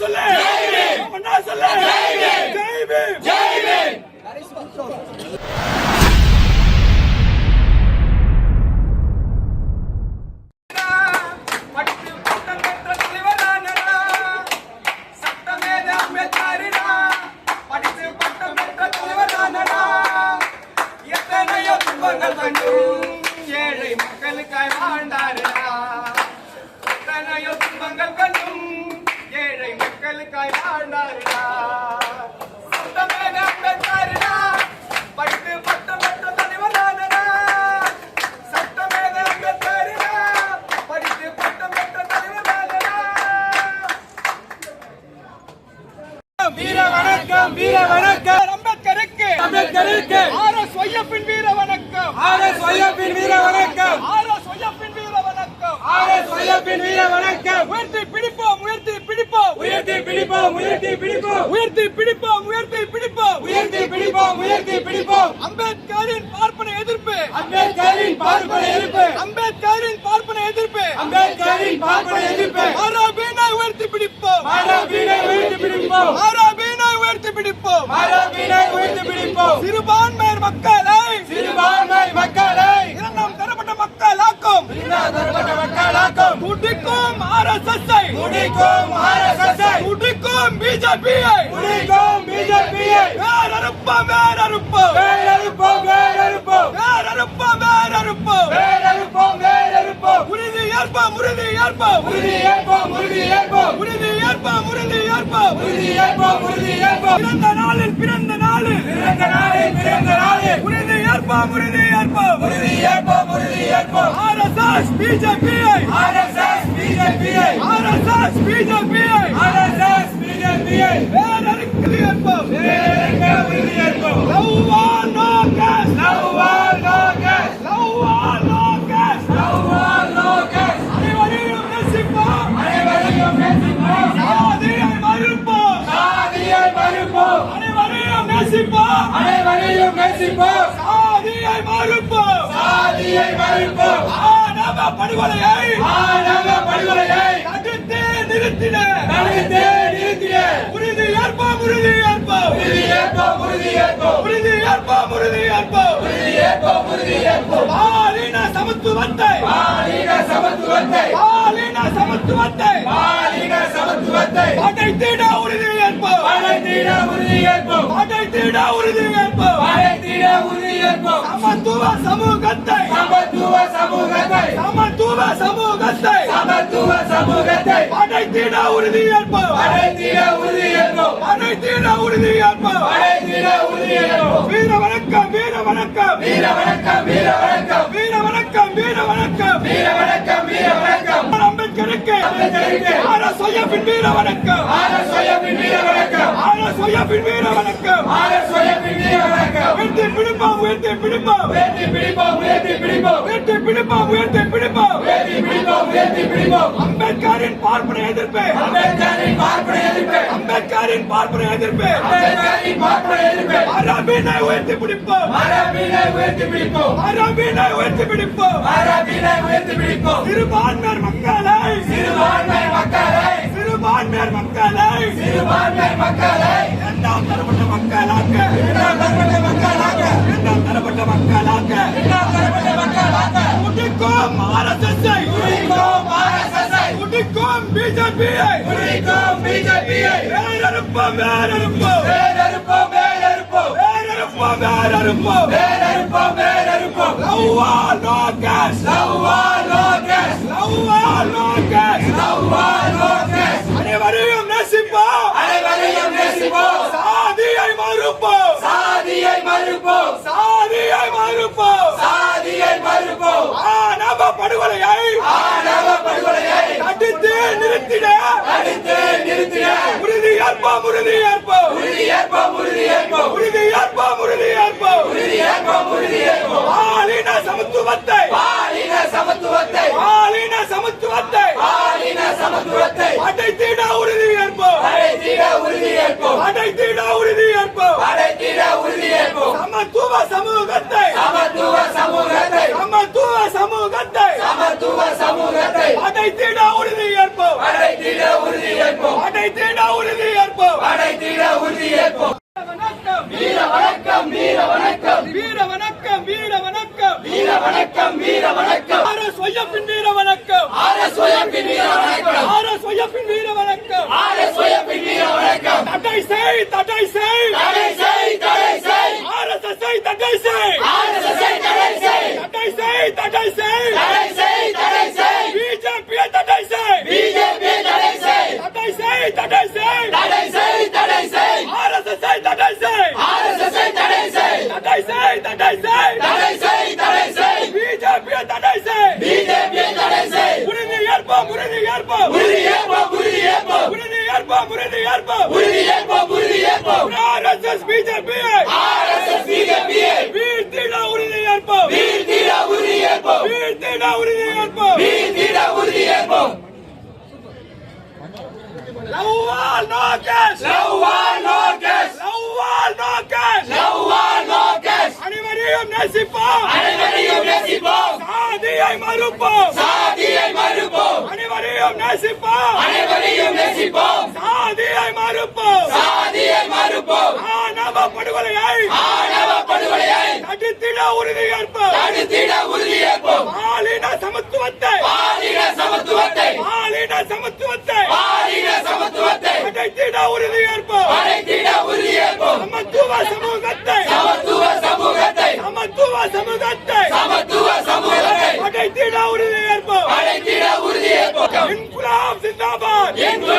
சொல்லு அண்ணா சொல்லு ஜெய் பீம் ஜெய் பீம் ஏழை மக்களுக்காய் வாழ்ந்தாருடா எத்தனையோ துன்பங்கள் கண்டு மக்களுக்காய் வாழ்ந்தாருடா சொந்தமே நடந்தாருடா பட்டு பட்டு பட்டு தலைவரானடா சட்டமே நடந்தாருடா படித்து வீர வணக்கம் வீர வணக்கம். வீர வணக்கம். ஆர் எஸ் வீர வணக்கம். உயர்த்தி பிடிப்போம் உயர்த்தி பிடிப்போம். உயர்த்தி பிடிப்போம் உயர்த்தி பிடிப்போம். உயர்த்தி பிடிப்போம் உயர்த்தி பிடிப்போம். அம்பேத்கரின் பார்ப்பன எதிர்ப்பு. அம்பேத்கரின் பார்ப்பன எதிர்ப்பு. அம்பேத்கரின் பார்ப்பன எதிர்ப்பு. அம்பேத்கரின் பார்ப்பன எதிர்ப்பு. மாறாபீனை உயர்த்தி பிடிப்போம். மாறாபீனை உயர்த்தி பிடிப்போம். மாறாபீனை உயர்த்தி பிடிப்போம். மாறாபீனை உயர்த்தி பிடிப்போம். சிறுபான்மையர் மக்களை சிறுபான்மை மக்களை இரண்டாம் தரப்பட்ட மக்களாக்கும் தரப்பட்ட மக்களாக்கும் துடிக்கும் ஆர்எஸ்எஸ் முடிக்கும் ஆர்எஸ்எஸ் துடிக்கும் பிஜேபியை முடிக்கும் பிஜேபியை வேறறுப்போம் வேறறுப்போம் வேறறுப்போம் வேறறுப்போம் வேறறுப்போம் வேறறுப்போம் வேறறுப்போம் வேறறுப்போம் உறுதி ஏற்போம் உறுதி ஏற்போம் உறுதி ஏற்போம் உறுதி ஏற்போம் உறுதி ஏற்போம் உறுதி ஏற்போம் உறுதி ஏற்போம் உறுதி ஏற்போம் பிறந்த நாளில் பிறந்த நாளில்! பிறந்த நாளில் பிறந்த நாளில்! உறுதி ஏற்போம் உறுதி ஏற்போம் உறுதி ஏற்போம் உறுதி ஏற்போம்! ஆர்எஸ்எஸ் பிஜேபியை ஆர்எஸ்எஸ் பிஜேபியை ஆர்எஸ்எஸ் பிஜேபியை ஆர்எஸ்எஸ் பிஜேபியை வேறறுக்கல் ஏற்போம் வேறறுக்க உறுதி ஏற்போம் love or no caste love or no caste love or no caste love or no caste அனைவரையும் நேசிப்போம் அனைவரையும் நேசிப்போம் சாதியை மறுப்போம் சாதியை மறுப்போம் அனைவரையும் நேசிப்போம் அனைவரையும் நேசிப்போம் சாதியை மறுப்போம். சாதியை மறுப்போம். ஆணவ படுகொலையை ஆணவ படுகொலையை தடுத்து நிறுத்தின. தடுத்து நிறுத்திய உறுதி ஏற்போம் உறுதி ஏற்போம். உறுதி ஏற்போம் உறுதி ஏற்போம். உறுதி ஏற்போம் உறுதி ஏற்போம். உறுதி ஏற்போம் உறுதி ஏற்போம். பாலின சமத்துவத்தை. பாலின சமத்துவத்தை. பாலின சமத்துவத்தை. பாலின சமத்துவத்தை. படைத்திட உறுதி ஏற்போம் படைத்திட உறுதி ஏற்போம். படைத்திட உறுதி ஏற்போம். படைத்திட உறுதி ஏற்போம். சமத்துவ சமூகத்தை. சமத்துவ சமூகத்தை. சமத்துவ சமூகத்தை. சமத்துவ சமூகத்தை. படைத்திட உறுதி ஏற்போம். படைத்திட உறுதி ஏற்போம். படைத்திட உறுதி ஏற்போம். படைத்திட உறுதி ஏற்போம். வீர வணக்கம் வீர வணக்கம். வீர வணக்கம் வீர வணக்கம். வீர வணக்கம் வீர வணக்கம். வீர வணக்கம் வீர வணக்கம். அம்பேத்கருக்கு ஆர்எஸ் ஒய்யப்பின் வீர வணக்கம். ஆர்எஸ் சுயப்பின் வீர வணக்கம். ஆர்எஸ் ஒய்யப்பின் வீர வணக்கம். ஆர்எஸ் சுயப்பின் வீர வணக்கம். உயர்த்தி பிடிப்போம் உயர்த்தி பிடிப்போம் உயர்த்தி பிடிப்போம் உயர்த்தி பிடிப்போம் உயர்த்தி பிடிப்போம் உயர்த்தி பிடிப்போம் உயர்த்தி பிடிப்போம் உயர்த்தி பிடிப்போம் அம்பேத்கரின் பார்ப்பன எதிர்ப்பு. அம்பேத்கரின் பார்ப்பன எதிர்ப்பு. அம்பேத்கரின் பார்ப்பன எதிர்ப்பு. அம்பேத்கரின் பார்ப்பன எதிர்ப்பு. அரபினை உயர்த்தி பிடிப்போம். மரபினை உயர்த்தி பிடிப்போம். அரபினை உயர்த்தி பிடிப்போம். மரபினை உயர்த்தி பிடிப்போம். சிறுபான்மையர் மக்களை சிறுபான்மை மக்களை. சிறுபான்மையர் மக்களை. சிறுபான்மை மக்களை. இரண்டாம் தரப்பட்ட மக்களாக்க. இரண்டாம் தரப்பட்ட மக்களாக இரண்டாம் தரப்பட்ட மக்களாக்க. இரண்டாம் தரப்பட்ட மக்களாக குடிக்கும் ஆர்எஸ்எஸ்ஐ குறிக்கும் ஆர்எஸ்எஸ்ஐ குடிக்கும் பிஜேபியை. குறிக்கும் பிஜேபியை. வேறறுப்போம் வேறறுப்போம் வேறறுப்போம் வேறறுப்போம் வேறறுப்போம் வேறறுப்போம் வேறறுப்போம் வேறறுப்போம் லவ்வா நோ கேஸ். லவ்வா மறுப்போம். சாதியை மறுப்போம். சாதியை மறுப்போம். சாதியை மறுப்போம். ஆணவ படுகொலையை ஆணவ படுகொலையை தடுத்து நிறுத்திட. தடுத்து நிறுத்திட. உறுதி ஏற்போம் உறுதி ஏற்போம் உறுதி ஏற்போம் உறுதி ஏற்போம் உறுதி ஏற்போம் உறுதி ஏற்போம் உறுதி ஏற்போம் உறுதி ஏற்போம் பாலின சமத்துவத்தை பாலின சமத்துவத்தை பாலின சமத்துவத்தை பாலின சமத்துவத்தை அடைத்திட உறுதி ஏற்போம் அடைத்திட உறுதி ஏற்போம் அடைத்திட உறுதி ஏற்போம் அடைத்திட உறுதி ஏற்போம் சமத்துவ சமூகத்தை சமத்துவ சமூகத்தை சமத்துவ சமூகத்தை சமத்துவ சமூகத்தை அடைத்திட உறுதி ஏற்போம் அடைத்திட உறுதி ஏற்போம் அடைத்திட வணக்கம். ஆர்எஸ்ஒய்எஃப்பின் வீர வணக்கம். ஆர்எஸ்ஒய்எஃப்பின் வீர வணக்கம். ஆர்எஸ்ஒய்எஃப்பின் வீர வணக்கம். ஆர்எஸ்ஒய்எஃப்பின் வீர வணக்கம். தடை செய் தடை செய். தடை செய் தடை செய். ஆர்எஸ்எஸ்ஐ தடை செய். ஆர்எஸ்எஸ்ஐ தடை செய். தடை செய் தடை செய் தடை செய் தடை செய் பிஜேபியை தடை செய் பிஜேபி தடை செய் தடை செய் தடை செய் தடை செய் தடை செய் ஆர்எஸ்எஸ்ஐ தடை செய் ஆர்எஸ்எஸ்ஐ தடை செய் தடை செய் தடை செய் தடை செய் தடை செய் பிஜேபியை தடை செய் பிஜேபி தடை செய் உறுதி ஏற்போம் உறுதி ஏற்போம் உறுதி ஏற்போம் உறுதி ஏற்போம் உறுதி ஏற்போம் உறுதி ஏற்போம் உறுதி ஏற்போம் உறுதி ஏற்போம் ஆர்எஸ்எஸ் பிஜேபியை ஆர்எஸ்எஸ் பிஜேபியை வீழ்த்திட உறுதி ஏற்போம் வீழ்த்திட உறுதி ஏற்போம் வீழ்த்திட உறுதி ஏற்போம் வீழ்த்திட உறுதி ஏற்போம் லவ்வால் நோக்கஸ் லவ்வால் நோக்கஸ் லவ்வால் நோக்கஸ் லவ்வால் நோக்கஸ் அனைவரையும் நேசிப்போம். அனைவரையும் நேசிப்போம். சாதியை மறுப்போம். சாதியை மறுப்போம். அனைவரையும் நேசிப்போம். அனைவரையும் நேசிப்போம். சாதியை மறுப்போம். சாதியை மறுப்போம். ஆணவ படுகொலையை. ஆணவ படுகொலையை. தடுத்திட உறுதி ஏற்போம். தடுத்திட உறுதி ஏற்போம். பாலின சமத்துவத்தை. பாலின சமத்துவத்தை. பாலின சமத்துவத்தை. பாலின சமத்துவத்தை. தடுத்திட உறுதி ஏற்போம். படைத்திட உறுதி ஏற்போம். சமத்துவ சமூகத்தை. சமத்துவ சமூகத்தை. சமத்துவ சமூகத்தை. சமத்துவ சமூகத்தை. படைத்திட உறுதி ஏற்போம். படைத்திட உறுதி ஏற்போம். இன்குலாப் சிந்தாபாத். இன்குலாப்